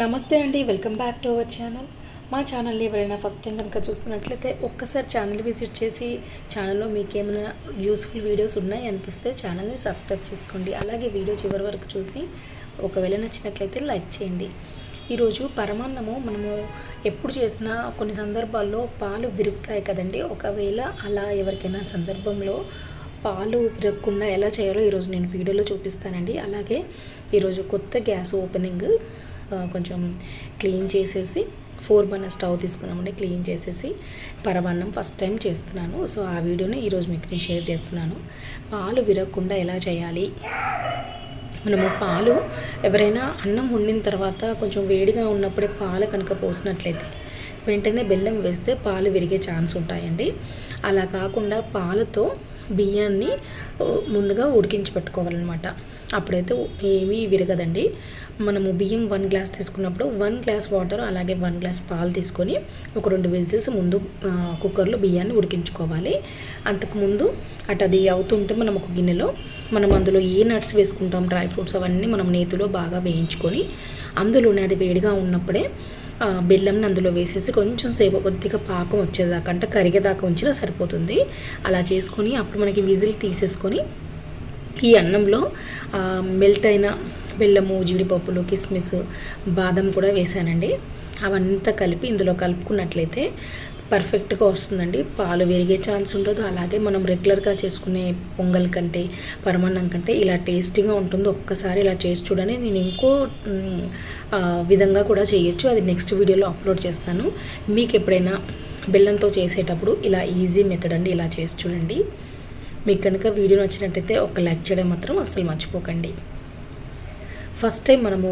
నమస్తే అండి welcome back to our channel. మా ఛానల్ని ఎవరైనా ఫస్ట్ టైం కనుక చూస్తున్నట్లయితే ఒక్కసారి ఛానల్ విజిట్ చేసి ఛానల్లో మీకు ఏమైనా యూస్ఫుల్ వీడియోస్ ఉన్నాయి అనిపిస్తే ఛానల్ని సబ్స్క్రైబ్ చేసుకోండి. అలాగే వీడియో చివరి వరకు చూసి ఒకవేళ నచ్చినట్లయితే లైక్ చేయండి. ఈరోజు పరమాన్నము మనము ఎప్పుడు చేసినా కొన్ని సందర్భాల్లో పాలు విరుగుతాయి కదండి. ఒకవేళ అలా ఎవరికైనా సందర్భంలో పాలు విరగకుండా ఎలా చేయాలో ఈరోజు నేను వీడియోలో చూపిస్తానండి. అలాగే ఈరోజు కొత్త గ్యాస్ ఓపెనింగ్ కొంచెం క్లీన్ చేసేసి ఫోర్ బర్నర్ స్టవ్ తీసుకున్నామండి క్లీన్ చేసేసి పరమాన్నం ఫస్ట్ టైం చేస్తున్నాను. సో ఆ వీడియోని ఈరోజు మీకు నేను షేర్ చేస్తున్నాను. పాలు విరగకుండా ఎలా చేయాలి? మనము పాలు ఎవరైనా అన్నం వండిన తర్వాత కొంచెం వేడిగా ఉన్నప్పుడే పాలు కనుక పోసినట్లయితే వెంటనే బెల్లం వేస్తే పాలు విరిగే ఛాన్స్ ఉంటాయండి. అలా కాకుండా పాలతో బియ్యాన్ని ముందుగా ఉడికించి పెట్టుకోవాలన్నమాట. అప్పుడైతే ఏమీ విరగదండి. మనము బియ్యం వన్ గ్లాస్ తీసుకున్నప్పుడు వన్ గ్లాస్ వాటర్ అలాగే వన్ గ్లాస్ పాలు తీసుకొని ఒక రెండు విజిల్స్ ముందు కుక్కర్లో బియ్యాన్ని ఉడికించుకోవాలి. అంతకుముందు అటు అది అవుతుంటే మనం ఒక గిన్నెలో మనం అందులో ఏ నట్స్ వేసుకుంటాం డ్రై ఫ్రూట్స్ అవన్నీ మనం నేతిలో బాగా వేయించుకొని అందులోనే అది వేడిగా ఉన్నప్పుడే బెల్లంని అందులో వేసేసి కొంచెం సేపు కొద్దిగా పాకం వచ్చేదాకా అంటే కరిగేదాకా ఉంచినా సరిపోతుంది. అలా చేసుకొని అప్పుడు మనకి విజిల్ తీసేసుకొని ఈ అన్నంలో మెల్ట్ అయిన బెల్లము జీడిపప్పులు కిస్మిస్ బాదం కూడా వేసానండి. అవంతా కలిపి ఇందులో కలుపుకున్నట్లయితే పర్ఫెక్ట్గా వస్తుందండి. పాలు విరిగే ఛాన్స్ ఉండదు. అలాగే మనం రెగ్యులర్గా చేసుకునే పొంగల్ కంటే పరమాన్నం కంటే ఇలా టేస్టీగా ఉంటుంది. ఒక్కసారి ఇలా చేసి చూడని నేను ఇంకో విధంగా కూడా చేయొచ్చు. అది నెక్స్ట్ వీడియోలో అప్లోడ్ చేస్తాను. మీకు ఎప్పుడైనా బెల్లంతో చేసేటప్పుడు ఇలా ఈజీ మెథడ్ అండి. ఇలా చేసి చూడండి. మీకు కనుక వీడియో నచ్చినట్టయితే ఒక లైక్ చేయడం మాత్రం అస్సలు మర్చిపోకండి. ఫస్ట్ టైం మనము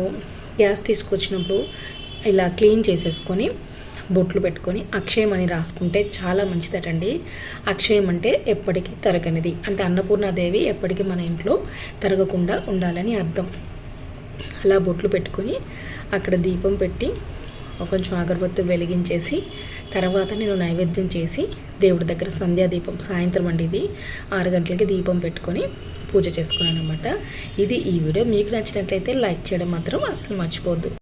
గ్యాస్ తీసుకొచ్చినప్పుడు ఇలా క్లీన్ చేసేసుకొని బొట్లు పెట్టుకొని అక్షయం అని రాసుకుంటే చాలా మంచిదటండి. అక్షయం అంటే ఎప్పటికీ తరగనిది. అంటే అన్నపూర్ణాదేవి ఎప్పటికీ మన ఇంట్లో తరగకుండా ఉండాలని అర్థం. అలా బొట్లు పెట్టుకొని అక్కడ దీపం పెట్టి కొంచెం అగరబత్తులు వెలిగించేసి తర్వాత నేను నైవేద్యం చేసి దేవుడి దగ్గర సంధ్యా దీపం సాయంత్రం అండి ఇది. ఆరు గంటలకి దీపం పెట్టుకొని పూజ చేసుకున్నాను అనమాట ఇది ఈ వీడియో. మీకు నచ్చినట్లయితే లైక్ చేయడం మాత్రం అస్సలు మర్చిపోద్దు